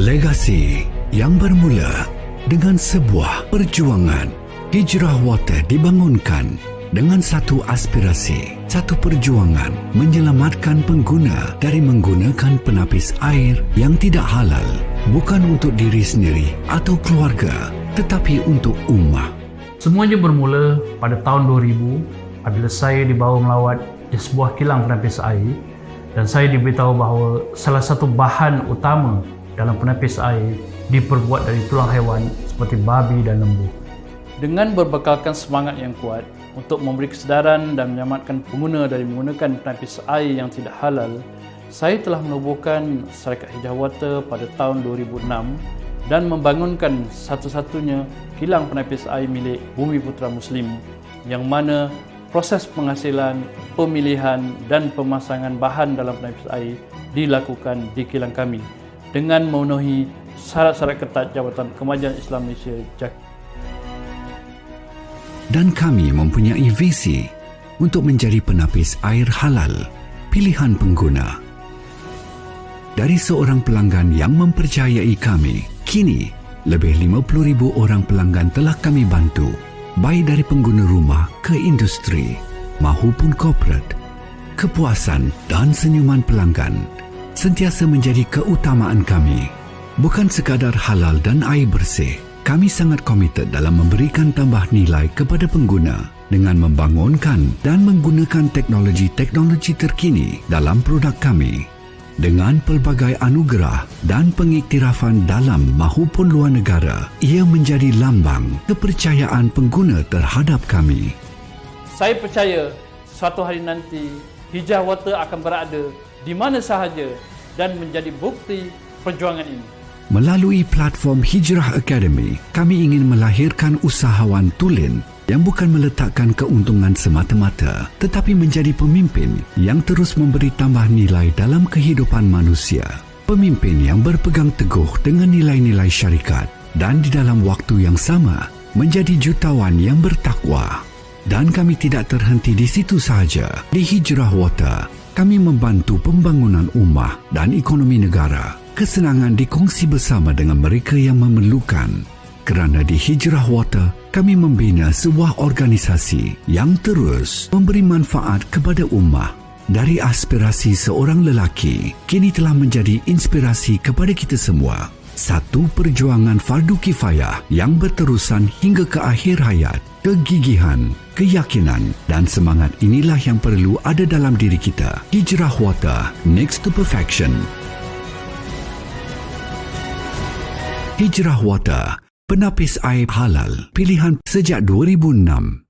Legasi yang bermula dengan sebuah perjuangan. Hijrah Water dibangunkan dengan satu aspirasi, satu perjuangan menyelamatkan pengguna dari menggunakan penapis air yang tidak halal bukan untuk diri sendiri atau keluarga tetapi untuk ummah. Semuanya bermula pada tahun 2000 apabila saya dibawa melawat di sebuah kilang penapis air dan saya diberitahu bahawa salah satu bahan utama dalam penapis air diperbuat dari tulang haiwan seperti babi dan lembu. Dengan berbekalkan semangat yang kuat untuk memberi kesedaran dan menyelamatkan pengguna dari menggunakan penapis air yang tidak halal, saya telah menubuhkan Syarikat Hijau Water pada tahun 2006 dan membangunkan satu-satunya kilang penapis air milik Bumi Putra Muslim yang mana proses penghasilan, pemilihan dan pemasangan bahan dalam penapis air dilakukan di kilang kami dengan memenuhi syarat-syarat ketat Jabatan Kemajuan Islam Malaysia JAKI. dan kami mempunyai visi untuk menjadi penapis air halal pilihan pengguna. Dari seorang pelanggan yang mempercayai kami, kini lebih 50,000 orang pelanggan telah kami bantu, baik dari pengguna rumah ke industri maupun korporat. Kepuasan dan senyuman pelanggan sentiasa menjadi keutamaan kami. Bukan sekadar halal dan air bersih, kami sangat komited dalam memberikan tambah nilai kepada pengguna dengan membangunkan dan menggunakan teknologi-teknologi terkini dalam produk kami. Dengan pelbagai anugerah dan pengiktirafan dalam maupun luar negara, ia menjadi lambang kepercayaan pengguna terhadap kami. Saya percaya suatu hari nanti Hijau Water akan berada di mana sahaja dan menjadi bukti perjuangan ini. Melalui platform Hijrah Academy, kami ingin melahirkan usahawan tulen yang bukan meletakkan keuntungan semata-mata tetapi menjadi pemimpin yang terus memberi tambah nilai dalam kehidupan manusia. Pemimpin yang berpegang teguh dengan nilai-nilai syarikat dan di dalam waktu yang sama menjadi jutawan yang bertakwa. Dan kami tidak terhenti di situ sahaja. Di Hijrah Water, kami membantu pembangunan ummah dan ekonomi negara. Kesenangan dikongsi bersama dengan mereka yang memerlukan. Kerana di Hijrah Water, kami membina sebuah organisasi yang terus memberi manfaat kepada ummah. Dari aspirasi seorang lelaki, kini telah menjadi inspirasi kepada kita semua. Satu perjuangan fardu kifayah yang berterusan hingga ke akhir hayat. Kegigihan, keyakinan dan semangat inilah yang perlu ada dalam diri kita. Hijrah Water, next to perfection. Hijrah Water, penapis air halal, pilihan sejak 2006.